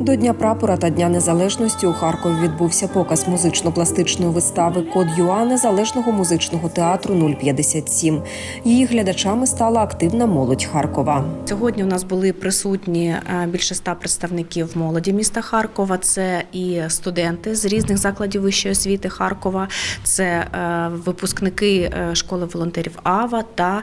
До Дня прапора та Дня незалежності у Харкові відбувся показ музично-пластичної вистави Код ЮА незалежного музичного театру 057. Її глядачами стала активна молодь Харкова. Сьогодні у нас були присутні е, більше ста представників молоді міста Харкова. Це і студенти з різних закладів вищої освіти Харкова, це е, випускники е, школи волонтерів АВА та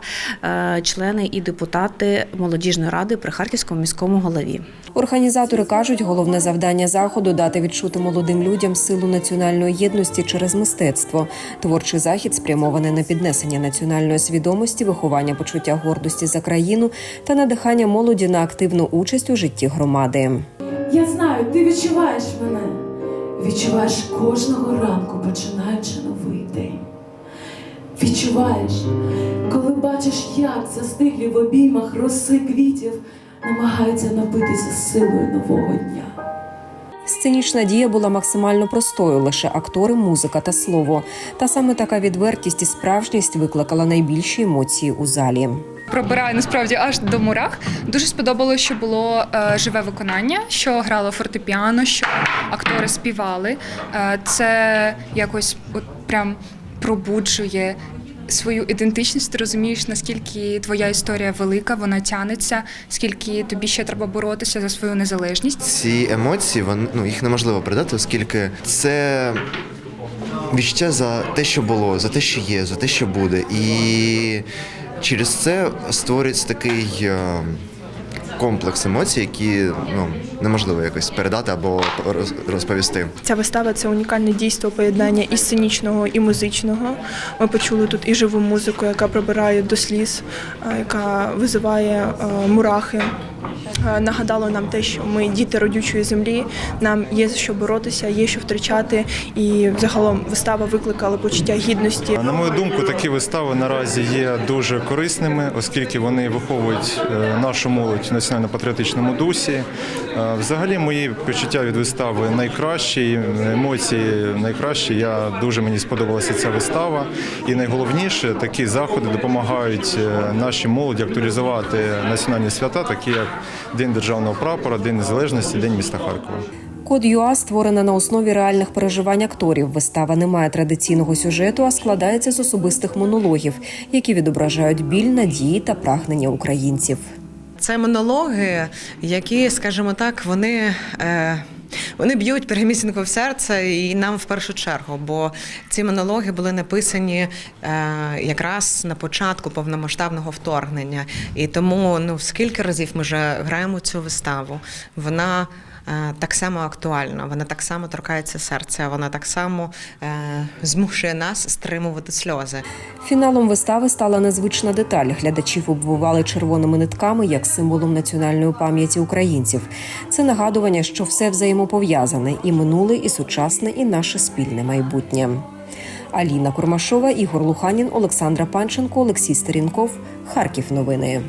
члени і депутати молодіжної ради при Харківському міському голові. Організатори кажуть, головне завдання заходу дати відчути молодим людям силу національної єдності через мистецтво. Творчий захід спрямований на піднесення національної свідомості, виховання почуття гордості за країну та надихання молоді на активну участь у житті громади. Я знаю, ти відчуваєш мене. Відчуваєш кожного ранку, починаючи новий день. Відчуваєш, коли бачиш, як застиглі в обіймах роси квітів намагаються напитися силою нового дня. Сценічна дія була максимально простою, лише актори, музика та слово. Та саме така відвертість і справжність викликала найбільші емоції у залі. пробирає насправді аж до мурах. Дуже сподобалося, що було е, живе виконання, що грало фортепіано, що актори співали. Е, це якось от прям пробуджує. Свою ідентичність ти розумієш, наскільки твоя історія велика, вона тянеться, скільки тобі ще треба боротися за свою незалежність. Ці емоції, вони, ну, їх неможливо передати, оскільки це відчуття за те, що було, за те, що є, за те, що буде. І через це створюється такий е, комплекс емоцій, які ну, неможливо якось передати або роз- розповісти. Ця вистава це унікальне дійство поєднання і сценічного, і музичного. Ми почули тут і живу музику, яка пробирає до сліз, яка визиває мурахи. Е, Нагадало нам те, що ми діти родючої землі, нам є за що боротися, є що втрачати. І загалом вистава викликала почуття гідності. На мою думку, такі вистави наразі є дуже корисними, оскільки вони виховують е, нашу молодь в національно-патріотичному дусі. Е, Взагалі, мої почуття від вистави найкращі, емоції найкращі. Я дуже мені сподобалася ця вистава. І найголовніше, такі заходи допомагають нашій молоді актуалізувати національні свята, такі як День державного прапора, День незалежності, День міста Харкова. Код ЮА створена на основі реальних переживань акторів. Вистава не має традиційного сюжету, а складається з особистих монологів, які відображають біль, надії та прагнення українців. Це монологи, які, скажімо так, вони. Е... Вони б'ють перемісінку в серце і нам в першу чергу, бо ці монологи були написані е, якраз на початку повномасштабного вторгнення. І тому ну скільки разів ми вже граємо цю виставу, вона так само актуальна, вона так само торкається серця, вона так само е, змушує нас стримувати сльози. Фіналом вистави стала незвична деталь. Глядачів обвивали червоними нитками як символом національної пам'яті українців. Це нагадування, що все взаємопов'язане і минуле, і сучасне, і наше спільне майбутнє. Аліна Курмашова, Ігор Луханін, Олександра Панченко, Олексій Стерінков. Харків. Новини.